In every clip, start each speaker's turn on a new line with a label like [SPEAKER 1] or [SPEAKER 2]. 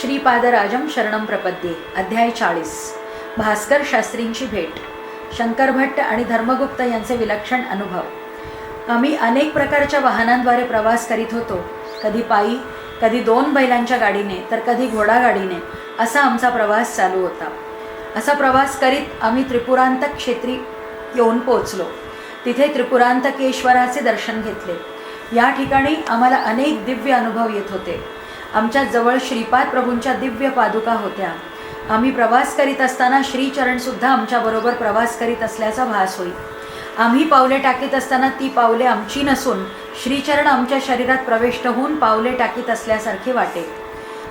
[SPEAKER 1] श्रीपादराजम शरणम प्रपद्ये. अध्याय चाळीस. भास्कर शास्त्रींची भेट. शंकरभट्ट आणि धर्मगुप्त यांचे विलक्षण अनुभव. आम्ही अनेक प्रकारच्या वाहनांद्वारे प्रवास करीत होतो. कधी पायी कधी दोन बैलांच्या गाडीने तर कधी घोडागाडीने असा आमचा प्रवास चालू होता. असा प्रवास करीत आम्ही त्रिपुरांत क्षेत्री येऊन पोचलो तिथे त्रिपुरांतकेश्वराचे दर्शन घेतले. या ठिकाणी आम्हाला अनेक दिव्य अनुभव येत होते. आमच्या जवळ श्रीपाद प्रभूंच्या दिव्य पादुका होत्या. आम्ही प्रवास करीत असताना श्रीचरणसुद्धा आमच्याबरोबर प्रवास करीत असल्याचा भास होईल आम्ही पावले टाकीत असताना ती पावले आमची नसून श्रीचरण आमच्या शरीरात प्रविष्ट होऊन पावले टाकीत असल्यासारखे वाटे.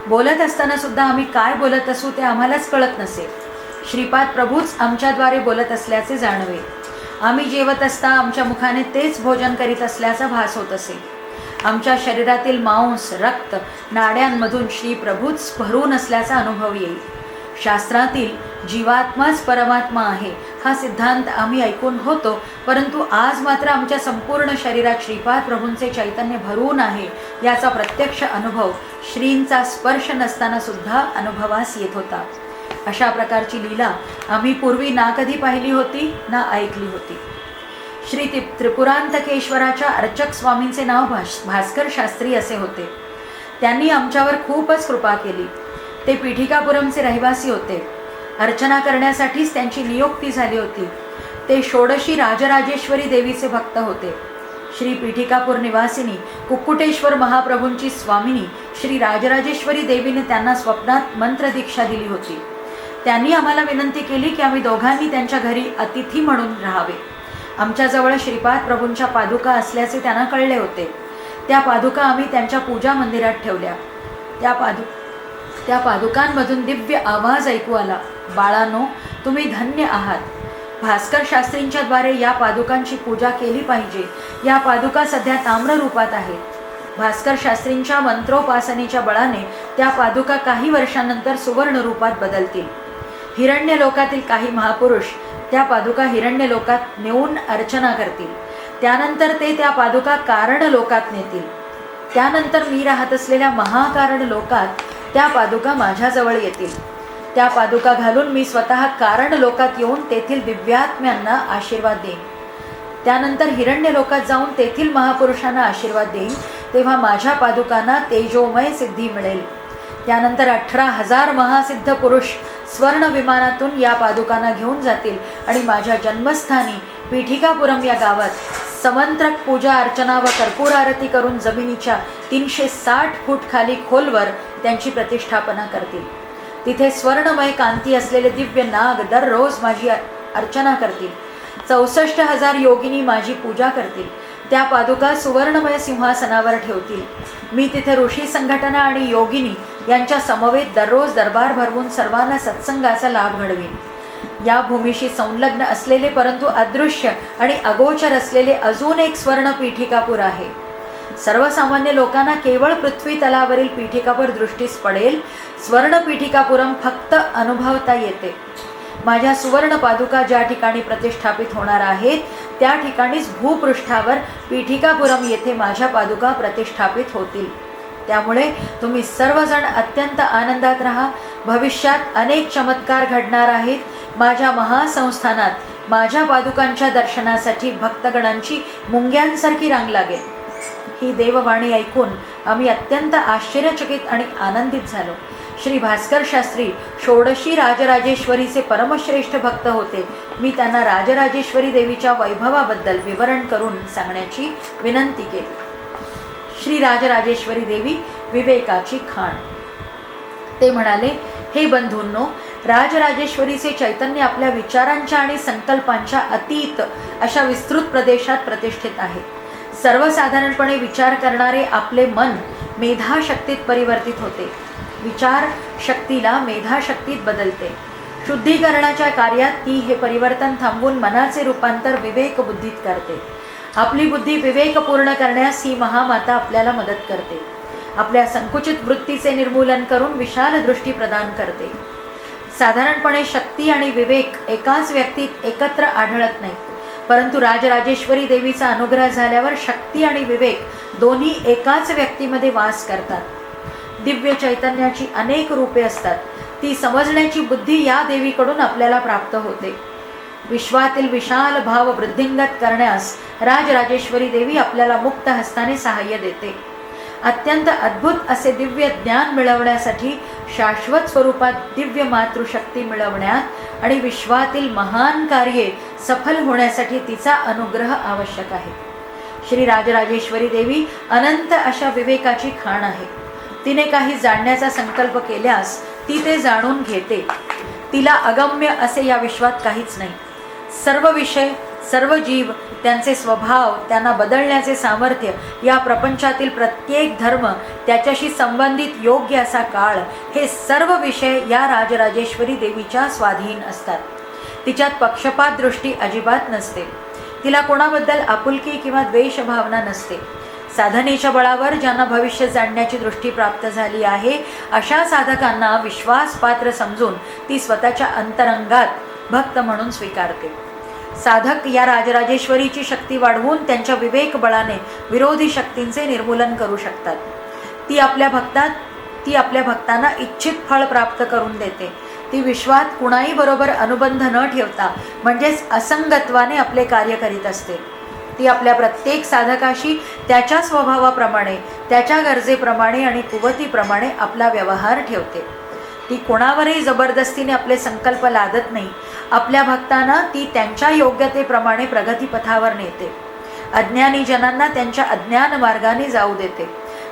[SPEAKER 1] बोलत असताना सुद्धा आम्ही काय बोलत असू ते आम्हालाच कळत नसे. श्रीपाद प्रभूच आमच्याद्वारे बोलत असल्याचे जाणवे. आम्ही जेवत असता आमच्या मुखाने तेच भोजन करीत असल्याचा भास होत असे. आमच्या शरीरातील मांस रक्त नाड्यांमधून श्री प्रभूच भरून असल्याचा अनुभव येईल. शास्त्रातील जीवात्माच परमात्मा आहे हा सिद्धांत आम्ही ऐकून होतो परंतु आज मात्र आमच्या संपूर्ण शरीरात श्रीपाद प्रभूंचे चैतन्य भरून आहे याचा प्रत्यक्ष अनुभव श्रींचा स्पर्श नसताना सुद्धा अनुभवास येत होता. अशा प्रकारची लीला आम्ही पूर्वी ना कधी पाहिली होती ना ऐकली होती. श्री ति त्रिपुरांतकेश्वराच्या अर्चक स्वामींचे नाव भास भास्कर शास्त्री असे होते. त्यांनी आमच्यावर खूपच कृपा केली. ते पीठिकापुरमचे रहिवासी होते. अर्चना करण्यासाठीच त्यांची नियुक्ती झाली होती. ते षोडशी राजराजेश्वरी देवीचे भक्त होते. श्री पीठिकापूर निवासिनी कुक्कुटेश्वर महाप्रभूंची स्वामिनी श्री राजराजेश्वरी देवीने त्यांना स्वप्नात मंत्रदीक्षा दिली होती. त्यांनी आम्हाला विनंती केली की आम्ही दोघांनी त्यांच्या घरी अतिथी म्हणून राहावे. आमच्याजवळ श्रीपाद प्रभूंच्या पादुका असल्याचे त्यांना कळले होते. त्या पादुका आम्ही त्यांच्या पूजा मंदिरात ठेवल्या. त्या पादु त्या पादुकांमधून दिव्य आवाज ऐकू आला. बाळानो तुम्ही धन्य आहात. भास्कर शास्त्रींच्या द्वारे या पादुकांची पूजा केली पाहिजे. या पादुका सध्या ताम्र रूपात आहेत. भास्कर शास्त्रींच्या मंत्रोपासनेच्या बळाने त्या पादुका काही वर्षानंतर सुवर्ण रूपात बदलतील. हिरण्य लोकातील काही महापुरुष त्या पादुका हिरण्य लोकात नेऊन अर्चना करतील. त्यानंतर ते त्या पादुका कारण लोकात नेतील. त्यानंतर मी राहत असलेल्या महाकारण लोकात त्या पादुका माझ्याजवळ येतील. त्या पादुका घालून मी स्वतः कारण लोकात येऊन तेथील दिव्यात्म्यांना आशीर्वाद देईन. त्यानंतर हिरण्य लोकात जाऊन तेथील महापुरुषांना आशीर्वाद देईन. तेव्हा माझ्या पादुकांना तेजोमय सिद्धी मिळेल. त्यानंतर अठरा हजार महासिद्ध पुरुष स्वर्ण विमानातून या पादुकांना घेऊन जातील. आणि माझ्या जन्मस्थानी पीठिकापुरम या गावात समंत्रक पूजा अर्चना व कर्पूर आरती करून जमिनीच्या तीनशे साठ फूट खाली खोलवर त्यांची प्रतिष्ठापना करतील. तिथे स्वर्णमय कांती असलेले दिव्य नाग दररोज माझी अर्चना करतील. चौसष्ट हजार योगिनी माझी पूजा करतील. त्या पादुका सुवर्णमय सिंहासनावर ठेवतील. मी तिथे ऋषी संघटना आणि योगिनी यांच्या समवेत दररोज दरबार भरवून सर्वांना सत्संगाचा लाभ घडवीन. या भूमीशी संलग्न असलेले परंतु अदृश्य आणि अगोचर असलेले अजून एक स्वर्ण पीठिकापूर आहे. सर्वसामान्य लोकांना केवळ पृथ्वी तलावरील पीठिकापूर दृष्टीस पडेल स्वर्ण पीठिकापुरम फक्त अनुभवता येते. माझ्या सुवर्ण पादुका ज्या ठिकाणी प्रतिष्ठापित होणार आहेत त्या ठिकाणीच भूपृष्ठावर पीठिकापुरम येथे माझ्या पादुका प्रतिष्ठापित होतील. त्यामुळे तुम्ही सर्वजण अत्यंत आनंदात राहा. भविष्यात अनेक चमत्कार घडणार आहेत. माझ्या महासंस्थानात माझ्या पादुकांच्या दर्शनासाठी भक्तगणांची मुंग्यांसारखी रांग लागेल. ही देववाणी ऐकून आम्ही अत्यंत आश्चर्यचकित आणि आनंदित झालो. श्री भास्कर शास्त्री षोडशी राजराजेश्वरीचे परमश्रेष्ठ भक्त होते. मी त्यांना राजराजेश्वरी देवीच्या वैभवाबद्दल विवरण करून सांगण्याची विनंती केली. श्री राजराजेश्वरी देवी विवेकाची खाण. ते म्हणाले हे बंधूंनो राजराजेश्वरीचे चैतन्य आपल्या विचारांच्या आणि संकल्पांच्या अतीत अशा विस्तृत प्रदेशात प्रतिष्ठित आहे. सर्वसाधारणपणे विचार करणारे आपले मन मेधाशक्तीत परिवर्तित होते. विचार शक्तीला मेधाशक्तीत बदलते. शुद्धीकरणाच्या कार्यात ती हे परिवर्तन थांबवून मनाचे रूपांतर विवेक बुद्धीत करते. आपली बुद्धी विवेकपूर्ण करण्यास ही महामाता आपल्याला मदत करते. आपल्या संकुचित वृत्तीचे निर्मूलन करून विशाल दृष्टी प्रदान करते. साधारणपणे शक्ती आणि विवेक एकाच व्यक्तीत एकत्र आढळत नाहीत परंतु राजराजेश्वरी देवीचा अनुग्रह झाल्यावर शक्ती आणि विवेक दोन्ही एकाच व्यक्तीमध्ये वास करतात. दिव्य चैतन्याची अनेक रूपे असतात. ती समजण्याची बुद्धी या देवीकडून आपल्याला प्राप्त होते. विश्वातील विशाल भाव वृद्धिंगत करण्यास राजराजेश्वरी देवी आपल्याला मुक्त हस्ताने सहाय्य देते. अत्यंत अद्भुत असे दिव्य ज्ञान मिळवण्यासाठी शाश्वत स्वरूपात दिव्य मातृशक्ती मिळवण्यात आणि विश्वातील महान कार्ये सफल होण्यासाठी तिचा अनुग्रह आवश्यक आहे. श्री राजराजेश्वरी देवी अनंत अशा विवेकाची खाण आहे. तिने काही जाणण्याचा संकल्प केल्यास ती ते जाणून घेते. तिला अगम्य असे या विश्वात काहीच नाही. सर्व विषय सर्व जीव त्यांचे स्वभाव त्यांना बदलण्याचे सामर्थ्य या प्रपंचातील प्रत्येक धर्म त्याच्याशी संबंधित योग्य असा काळ हे सर्व विषय या राजराजेश्वरी देवीच्या स्वाधीन असतात. तिच्यात पक्षपात दृष्टी अजिबात नसते. तिला कोणाबद्दल आपुलकी किंवा द्वेष भावना नसते. साधनेच्या बळावर ज्यांना भविष्य जाणण्याची दृष्टी प्राप्त झाली आहे अशा साधकांना विश्वासपात्र समजून ती स्वतःच्या अंतरंगात भक्त म्हणून स्वीकारते. साधक या राजराजेश्वरीची शक्ती वाढवून त्यांच्या विवेक बळाने विरोधी शक्तींचे निर्मूलन करू शकतात. ती आपल्या भक्तात ती आपल्या भक्तांना इच्छित फळ प्राप्त करून देते. ती विश्वात कुणाही बरोबर अनुबंध न ठेवता म्हणजेच असंगत्वाने आपले कार्य करीत असते. ती आपल्या प्रत्येक साधकाशी त्याच्या स्वभावाप्रमाणे त्याच्या गरजेप्रमाणे आणि कुवतीप्रमाणे आपला व्यवहार ठेवते. ती कोणावरही जबरदस्तीने आपले संकल्प लादत नाही आपल्या भक्तांना ती त्यांच्या योग्यतेप्रमाणे प्रगतीपथावर नेते. अज्ञानी जनांना त्यांच्या अज्ञान मार्गाने जाऊ देते.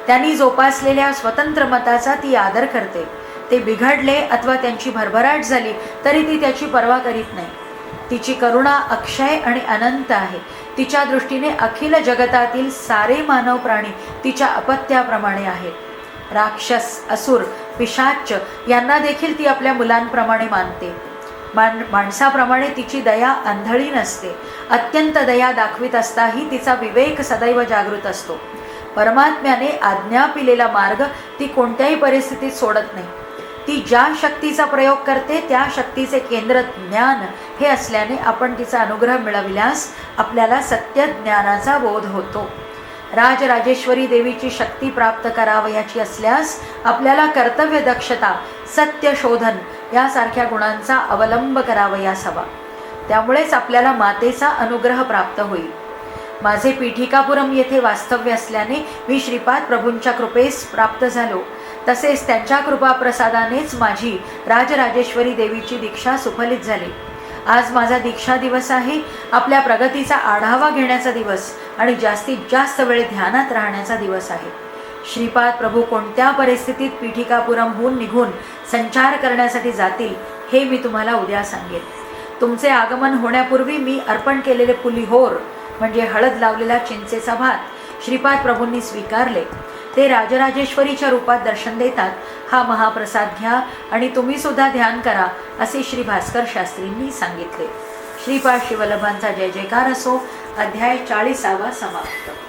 [SPEAKER 1] त्यांनी जोपासलेल्या स्वतंत्र मताचा ती आदर करते. ते बिघडले अथवा त्यांची भरभराट झाली तरी ती त्याची पर्वा करीत नाही. तिची करुणा अक्षय आणि अनंत आहे. तिच्या दृष्टीने अखिल जगतातील सारे मानव प्राणी तिच्या अपत्याप्रमाणे आहेत. राक्षस असुर पिशाच यांना देखील ती आपल्या मुलांप्रमाणे मानते. मान माणसाप्रमाणे तिची दया आंधळी नसते. अत्यंत दया दाखवित असताही तिचा विवेक सदैव जागृत असतो. परमात्म्याने आज्ञा पिलेला मार्ग ती कोणत्याही परिस्थितीत सोडत नाही. ती ज्या शक्तीचा प्रयोग करते त्या शक्तीचे केंद्र ज्ञान हे असल्याने आपण तिचा अनुग्रह मिळविल्यास आपल्याला सत्य ज्ञानाचा बोध होतो. राजराजेश्वरी देवीची शक्ती प्राप्त करावयाची असल्यास आपल्याला कर्तव्य दक्षता सत्य शोधन यासारख्या गुणांचा अवलंब करावयास हवा त्यामुळेच आपल्याला मातेचा अनुग्रह प्राप्त होईल. माझे पीठिकापुरम येथे वास्तव्य असल्याने मी श्रीपाद प्रभूंच्या कृपेस प्राप्त झालो. तसेच त्यांच्या कृपाप्रसादानेच माझी राजराजेश्वरी देवीची दीक्षा सुफलित झाली. आज माझा दीक्षा दिवस आहे. आपल्या प्रगतीचा आढावा घेण्याचा दिवस आणि जास्तीत जास्त वेळ ध्यानात राहण्याचा दिवस आहे. श्रीपाद प्रभू कोणत्या परिस्थितीत पीठिकापुरमहून निघून संचार करण्यासाठी जातील हे मी तुम्हाला उद्या सांगेन. तुमचे आगमन होण्यापूर्वी मी अर्पण केलेले पुलिहोर म्हणजे हळद लावलेला चिंचेचा भात श्रीपाद प्रभूंनी स्वीकारले. ते राजराजेश्वरीच्या रूपात दर्शन देतात. हा महाप्रसाद घ्या आणि तुम्ही सुद्धा ध्यान करा असे श्री भास्कर शास्त्रींनी सांगितले. श्रीपाद शिवलभांचा जय जयकार असो. अध्याय चाळीसावा समाप्त.